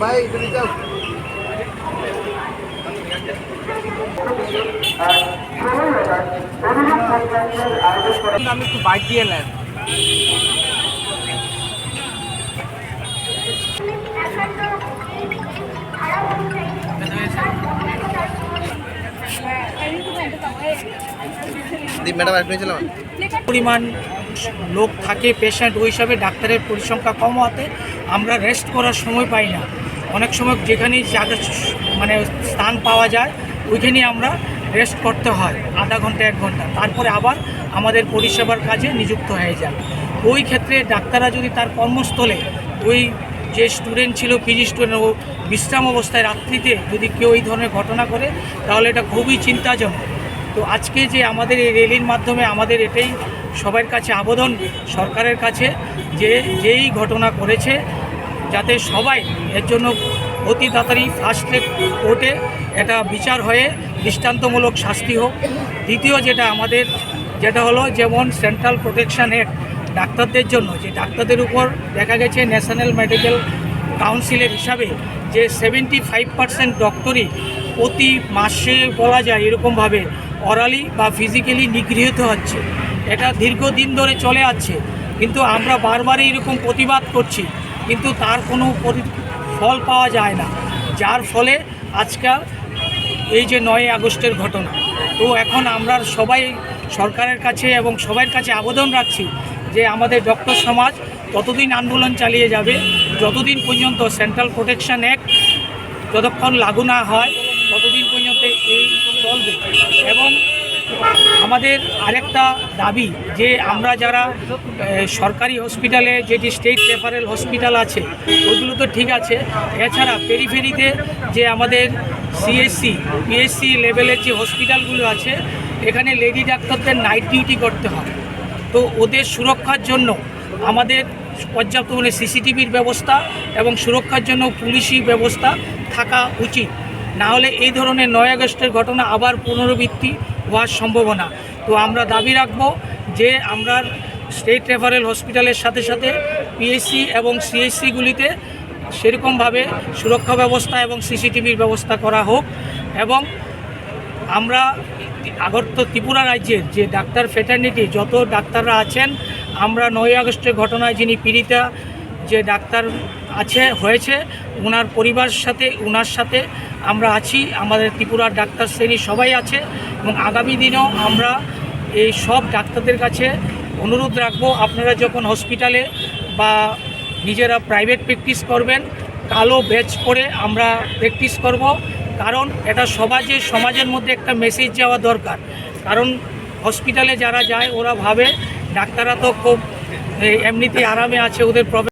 ভাই এখানে যাও। আমি একটু বাইক দিয়ে নেন ম্যাডাম একটু ছিলাম পরিমাণ লোক থাকে পেশেন্ট ওই হিসাবে ডাক্তারের পরিসংখ্যা কম হতে আমরা রেস্ট করার সময় পাই না। অনেক সময় যেখানেই জায়গা মানে স্থান পাওয়া যায়, ওইখানেই আমরা রেস্ট করতে হয়, আধা ঘণ্টা, এক ঘণ্টা। তারপরে আবার আমাদের পরিষেবার কাজে নিযুক্ত হয়ে যায়। ওই ক্ষেত্রে ডাক্তাররা যদি তার কর্মস্থলে ওই যে স্টুডেন্ট ছিল পিজি স্টুডেন্ট ও বিশ্রাম অবস্থায় রাত্রিতে যদি কেউ এই ধরনের ঘটনা করে, তাহলে এটা খুবই চিন্তাজনক। তো আজকে যে আমাদের এই রেলির মাধ্যমে আমাদের এটাই সবার কাছে আবেদন সরকারের কাছে যে যেই ঘটনা করেছে যাতে সবাই এর জন্য অতি তাড়াতাড়ি ফার্স্ট কোর্টে এটা বিচার হয়ে দৃষ্টান্তমূলক শাস্তি হোক। দ্বিতীয় যেটা আমাদের, যেটা হলো যেমন সেন্ট্রাল প্রোটেকশন অ্যাক্ট ডাক্তারদের জন্য, যে ডাক্তারদের উপর দেখা গেছে ন্যাশনাল মেডিকেল কাউন্সিলের হিসাবে যে সেভেন্টি ফাইভ পার্সেন্ট ডক্টরই প্রতি মাসে বলা যায় এরকমভাবে অরালি বা ফিজিক্যালি নিগৃহীত হচ্ছে। এটা দীর্ঘদিন ধরে চলে আসছে। কিন্তু আমরা বারবারই এরকম প্রতিবাদ করছি, কিন্তু তার কোনো ফল পাওয়া যায় না। যার ফলে আজকাল এই যে নয় আগস্টের ঘটনা, তো এখন আমরা সবাই সরকারের কাছে এবং সবার কাছে আবেদন রাখছি যে আমাদের ডক্টর সমাজ ততদিন আন্দোলন চালিয়ে যাবে, যতদিন পর্যন্ত সেন্ট্রাল প্রোটেকশন অ্যাক্ট যতক্ষণ লাগু না হয়, ততদিন পর্যন্ত এই চলবে। এবং আমাদের আরেকটা দাবি যে আমরা যারা সরকারি হসপিটালে যেটি স্টেট রেফারেল হসপিটাল আছে, ওইগুলো তো ঠিক আছে। এছাড়া পেরিফেরিতে যে আমাদের সিএসসি পিএসসি লেভেলের যে হসপিটালগুলো আছে, এখানে লেডি ডাক্তারদের নাইট ডিউটি করতে হয়। তো ওদের সুরক্ষার জন্য আমাদের পর্যাপ্ত মানে সিসিটিভির ব্যবস্থা এবং সুরক্ষার জন্য পুলিশি ব্যবস্থা থাকা উচিত। না হলে এই ধরনের নয় আগস্টের ঘটনা আবার পুনরাবৃত্তি হওয়ার সম্ভাবনা। তো আমরা দাবি রাখব যে আমরা স্টেট রেফারেল হসপিটালের সাথে সাথে পিএসসি এবং সিএসসিগুলিতে সেরকমভাবে সুরক্ষা ব্যবস্থা এবং সিসিটিভির ব্যবস্থা করা হোক এবং আমরা আগত ত্রিপুরা রাজ্যের যে ডাক্তার ফেটার্নিটি যত ডাক্তাররা আছেন, আমরা নয় আগস্টের ঘটনায় যিনি পীড়িতা যে ডাক্তার আছে হয়েছে ওনার পরিবারের সাথে ওনার সাথে আমরা আছি আমাদের ত্রিপুরার ডাক্তার শ্রেণি সবাই আছে এবং আগামী দিনেও আমরা এই সব ডাক্তারদের কাছে অনুরোধ রাখব আপনারা যখন হসপিটালে বা নিজেরা প্রাইভেট প্র্যাকটিস করবেন কালো ব্যাচ করে আমরা প্র্যাকটিস করব কারণ এটা সমাজে সমাজের মধ্যে একটা মেসেজ যাওয়া দরকার। কারণ হসপিটালে যারা যায় ওরা ভাবে ডাক্তাররা তো খুব এ, এমনিতেই আরামে আছে ওদের প্রবলেম